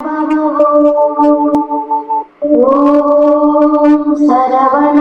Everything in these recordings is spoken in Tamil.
ॐ सरवण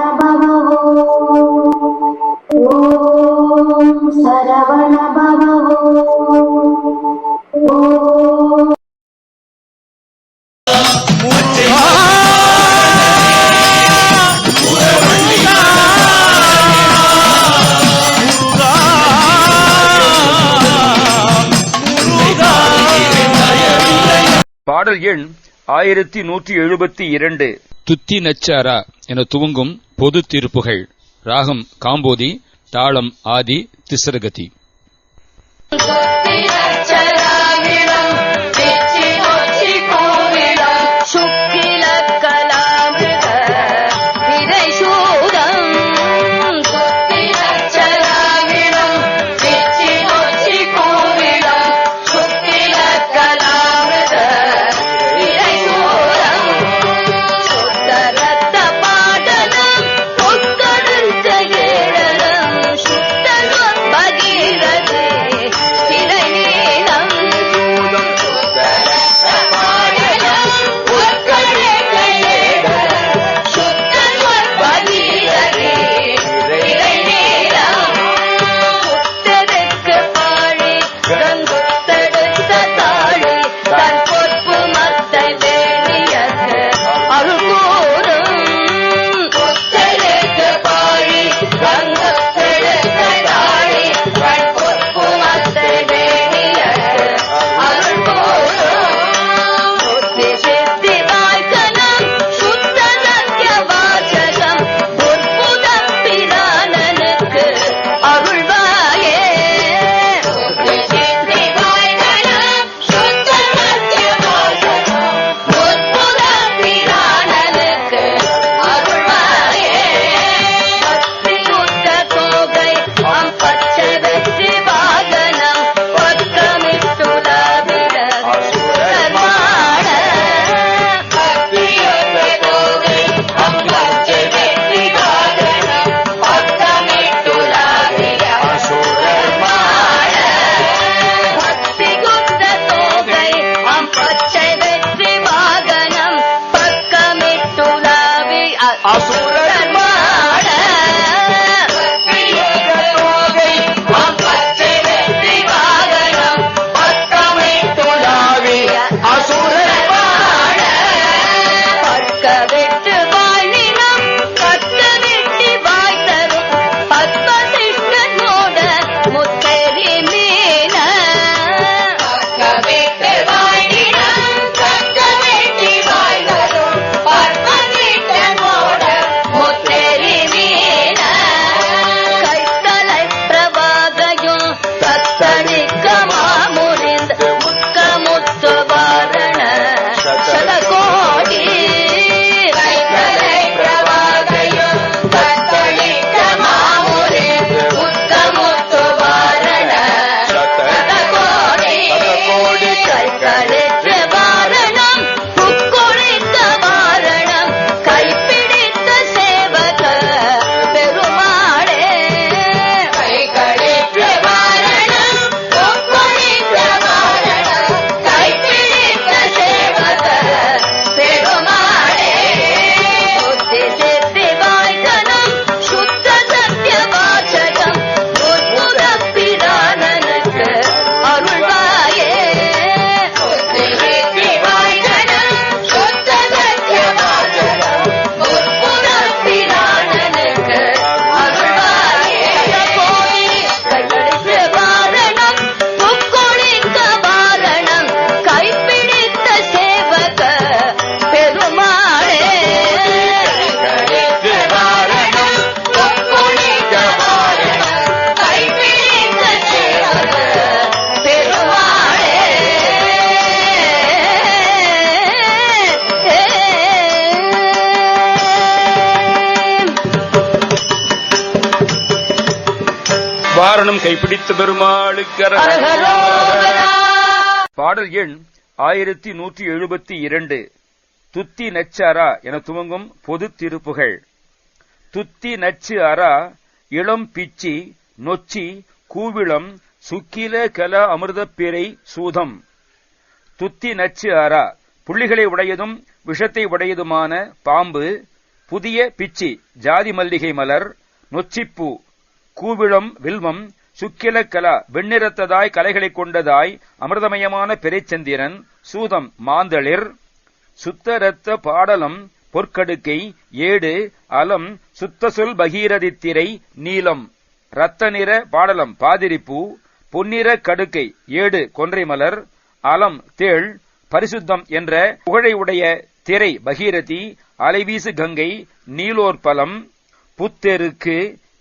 பாடல் எண் ஆயிரத்தி நூற்றி எழுபத்தி இரண்டு. துத்தி நச்சாரா என துவங்கும் பொது தீர்ப்புகள். ராகம் காம்போதி தாளம் ஆதி திசரகதி. காரணம் கைப்பிடித்த பெருமாளுக்கு பாடல் எண் ஆயிரத்தி நூற்றி எழுபத்தி இரண்டு. துத்தி நச்சு அரா என துவங்கும் பொது திருப்புகள். துத்தி நச்சு அரா இளம் பிச்சி நொச்சி கூவிளம் சுக்கில கல அமிர்தப்பிரை சூதம். துத்தி நச்சு அரா புள்ளிகளை உடையதும் விஷத்தை உடையதுமான பாம்பு புதிய பிச்சி ஜாதி மல்லிகை மலர் நொச்சிப்பூ கூவிழம் வில்வம் சுக்கிலக்கலா வெண்ணிறத்ததாய் கலைகளைக் கொண்டதாய் அமிர்தமயமான பெருச்சந்திரன் சூதம் மாந்தளிர் சுத்தரத்த பாடலம் பொற்கடுக்கை ஏடு அலம் சுத்த சொல் பகீரதித்திரை நீலம் இரத்த நிற பாடலம் பாதிரிப்பூ பொன்னிற கடுக்கை ஏடு கொன்றை மலர் அலம் தேள் பரிசுத்தம் என்ற புகழை உடைய திரை பகீரதி அலைவீசு கங்கை நீலோற்பலம் புத்தெருக்கு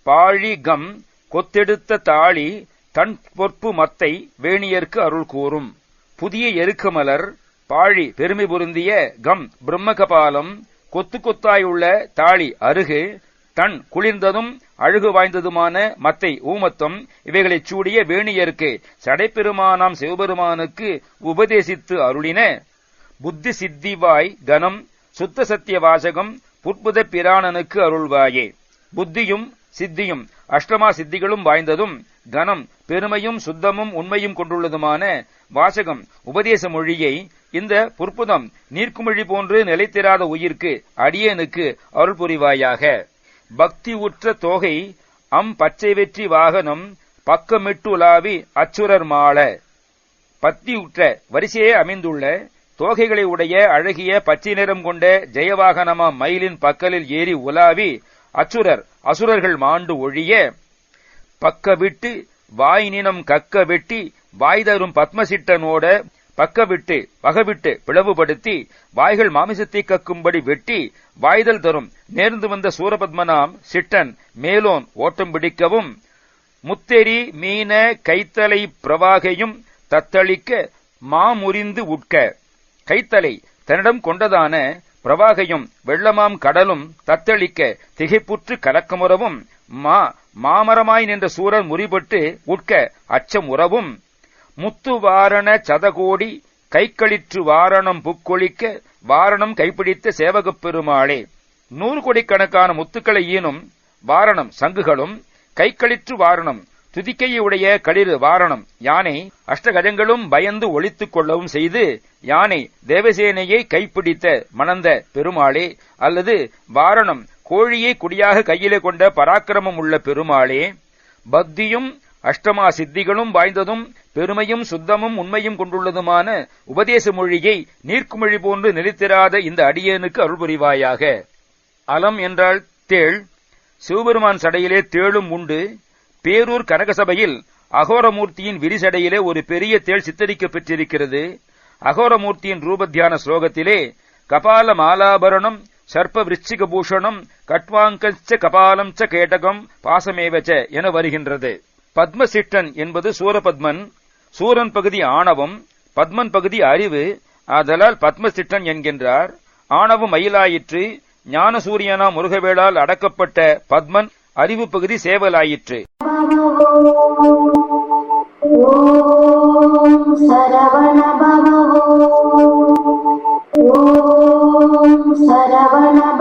பாழி கம் கொத்தெடுத்த தாளி தன் பொற்பு மத்தை வேணியர்க்கு அருள் கூறும். புதிய எருக்குமலர் பாழி பெருமை பொருந்திய கம் பிரம்மகபாலம் கொத்து கொத்தாயுள்ள தாளி அருகு தன் குளிர்ந்ததும் அழகு வாய்ந்ததுமான மத்தை ஊமத்தம் இவைகளைச் சூடிய வேணியருக்கு சடைப்பெருமானாம் சிவபெருமானுக்கு உபதேசித்து அருளின. புத்தி சித்திவாய் கனம் சுத்த சத்திய வாசகம் புற்புத பிராணனுக்கு அருள்வாயே. புத்தியும் சித்தியும் அஷ்டமா சித்திகளும் வாய்ந்ததும் கனம் பெருமையும் சுத்தமும் உண்மையும் கொண்டுள்ளதுமான வாசகம் உபதேச மொழியை இந்த புற்புதம் நீர்க்குமிழி போன்று நிலைத்திராத உயிர்க்கு அடியனுக்கு அருள் புரிவாயாக. பக்தி உற்ற தோகை அம் பச்சை வெற்றி வாகனம் பக்கமிட்டுலாவி அச்சுரர் மாள பத்தி உற்ற வரிசையே அமைந்துள்ள தோகைகளை உடைய அழகிய பச்சை நிறம் கொண்ட ஜெயவாகனமா மயிலின் பக்கலில் ஏறி உலாவி அச்சுரர் அசுரர்கள் மாண்டு ஒழிய பக்க விட்டு வாய் நினம் கக்க வெட்டி வாய் தரும் பத்மசிட்டனோட பக்க விட்டு பகவிட்டு பிளவுபடுத்தி வாய்கள் மாமிசத்தை கக்கும்படி வெட்டி வாய்தல் தரும். நேர்ந்து வந்த சூரபத்மனாம் சிட்டன் மேலோன் ஓட்டம் பிடிக்கவும் முத்தெரி மீன கைத்தலை பிரவாகையும் தத்தளிக்க மாமுறிந்து உட்க. கைத்தலை தன்னிடம் கொண்டதான பிரவாகையும் வெள்ளமாம் கடலும் தத்தளிக்க திகைப்புற்று கலக்கமுறவும் மா மாமரமாய் நின்ற சூரன் முறிபட்டு உட்க அச்சம் உறவும். முத்துவாரண சதகோடி கைக்களிற்று வாரணம் புக்கொழிக்க வாரணம் கைப்பிடித்த சேவகப் பெருமாளே. நூறு கோடிக்கணக்கான முத்துக்களை ஈனும் வாரணம் சங்குகளும் கைக்களிற்று வாரணம் துதிக்கையுடைய களிறு வாரணம். யானை அஷ்டகஜங்களும் பயந்து ஒழித்துக் கொள்ளவும் செய்து யானை தேவசேனையை கைப்பிடித்த மணந்த பெருமாளே அல்லது வாரணம் கோழியை குடியாக கையிலே கொண்ட பராக்கிரமம் உள்ள பெருமாளே பக்தியும் அஷ்டமா சித்திகளும் வாய்ந்ததும் பெருமையும் சுத்தமும் உண்மையும் கொண்டுள்ளதுமான உபதேச மொழியை நீர்க்குமொழி போன்று நிலைத்திராத இந்த அடியேனுக்கு அருள் புரிவாயாக அலம் என்றால் தேள். சிவபெருமான் சடையிலே தேளும் உண்டு. பேரூர் கனகசபையில் அகோரமூர்த்தியின் விரிசடையிலே ஒரு பெரிய தேள் சித்தரிக்கப்பட்டிருக்கிறது அகோரமூர்த்தியின் ரூபத்தியான ஸ்லோகத்திலே கபால மாலாபரணம் சர்ப்ப விருச்சிக பூஷணம் கட்வாங்கச்ச கபாலம் ச கேட்டகம் பாசமேவச்ச என வருகின்றது. பத்மசிட்டன் என்பது சூரபத்மன் சூரன் பகுதி ஆணவம் பத்மன் பகுதி அறிவு ஆதலால் பத்மசிட்டன் என்கின்றார். ஆணவம் மயிலாயிற்று ஞான சூரியனா முருகவேளால் அடக்கப்பட்ட பத்மன் அறிவு பகுதி சேவலாயிற்று. Saravana Om Saravana Bhavavo Om Saravana